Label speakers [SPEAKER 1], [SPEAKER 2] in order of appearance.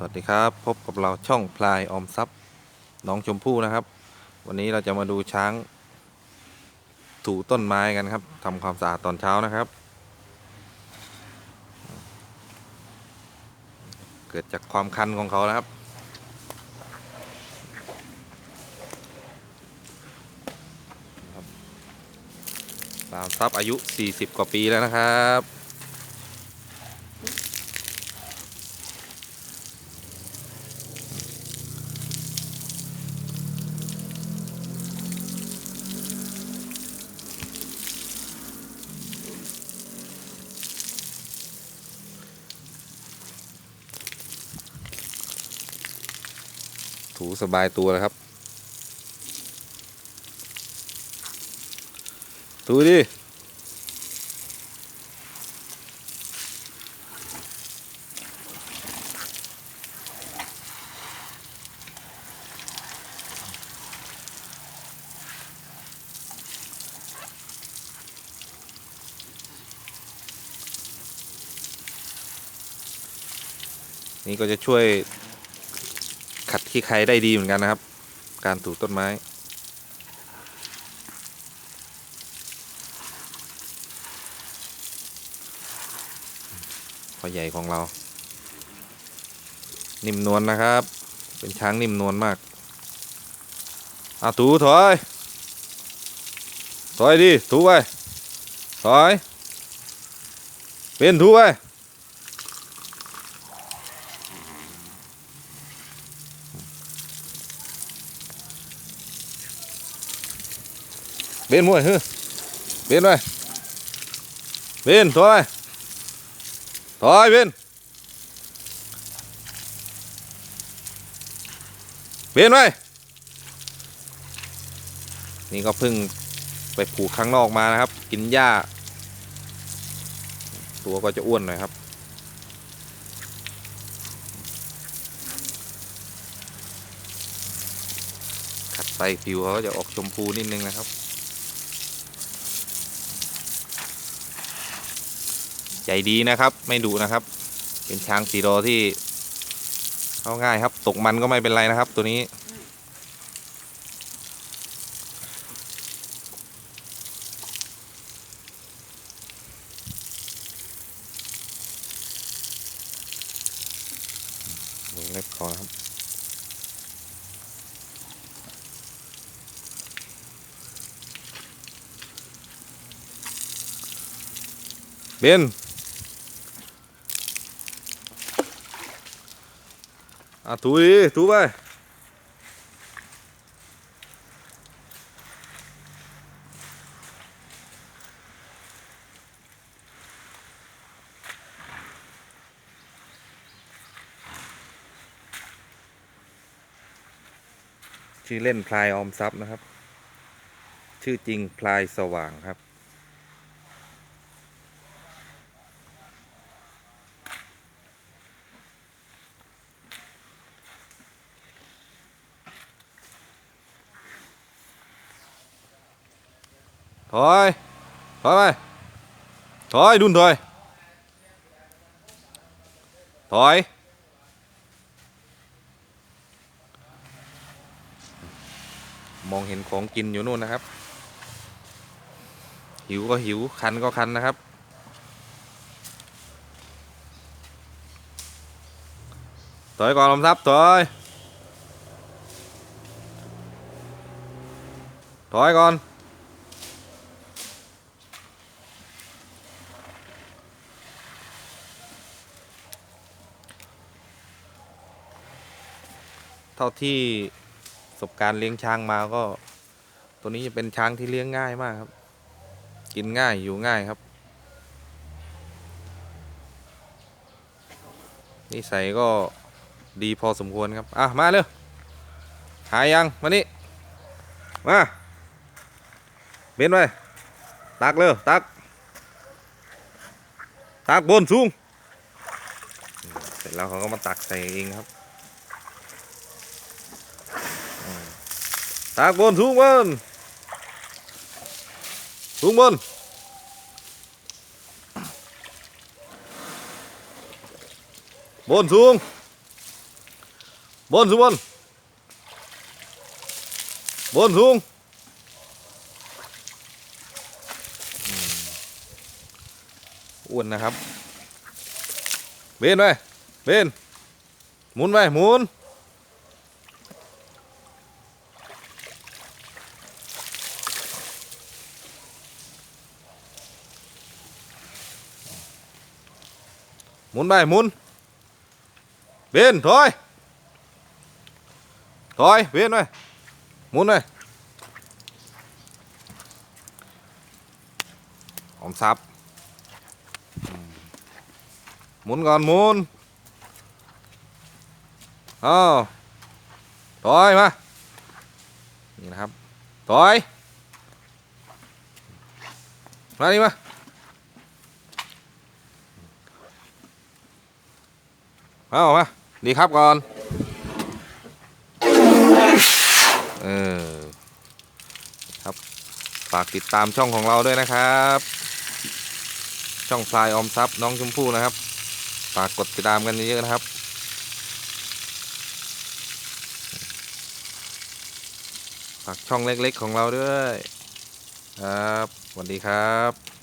[SPEAKER 1] สวัสดีครับพบกับเราช่องพลายออมทรัพย์น้องชมพู่นะครับ วันนี้เราจะมาดูช้าง ถูต้นไม้กันครับทำความสะอาดตอนเช้านะครับ เกิดจากความคันของเขานะครับปลาทรัพย์อายุ 40 กว่าปีแล้วนะครับ ถูสบายตัวแล้วครับ ถูดินี่ก็จะช่วย ขัดขี้ใครได้ดีเหมือนกันนะครับ การถูต้นไม้ พอใหญ่ของเรา นิ่มนวลนะครับ เป็นช้างนิ่มนวลมากอาถูถอย ถอยดิถูไปถอย เป็นถูไป เบนมวยเฮ้ยเบนไปเบนถอยถอยเบนเบนไปนี่ก็เพิ่งไปผูกข้างนอกมานะครับ กินหญ้า ตัวก็จะอ้วนหน่อยครับขัดไปผิวเขาก็จะออกชมพูนิดนึงนะครับ ใจดีนะครับ ไม่ดุนะครับ เป็นช้างสีดอที่เข้าง่ายครับ ตกมันก็ไม่เป็นไรนะครับ ตัวนี้เล็บคอนะครับเบน อะถูดิถูไปชื่อเล่นพลายออมทรัพย์นะครับ ชื่อจริงพลายสว่างครับ ถอย ถอยไป ถอยดุนถอย ถอย มองเห็นของกินอยู่นู่นนะครับ หิวก็หิว คันก็คันนะครับ ถอยก่อนลมทับถอย ถอยก่อน เท่าที่ประสบการณ์เลี้ยงช้างมาก็ ตัวนี้จะเป็นช้างที่เลี้ยงง่ายมากครับ กินง่ายอยู่ง่ายครับ นิสัยก็ดีพอสมควรครับ อะ มาเร็วหายยัง มานี่ มาเบนไปตักเร็วตัก ตักบนสูงอืมเสร็จแล้วเขาก็มาตักใส่เองครับ ตากบนสูงบนสูงบนบนสูงบนสูงบนบนสูงอ้วนนะครับ เบนไปเบนหมุนไปหมุน หมุนไปหมุนเบนถอยถอยเบนไปหมุนไปออมทรัพย์มหมุนก่อนหมุนอ้าวถอยมานี่นะครับถอยมานี่มา เอามาดีครับก่อน เออ ครับ ฝากติดตามช่องของเราด้วยนะครับ ช่องพลายออมทรัพย์น้องชมพู่นะครับ ฝากกดติดตามกันเยอะๆนะครับ ฝากช่องเล็กๆของเราด้วย ครับสวัสดีครับ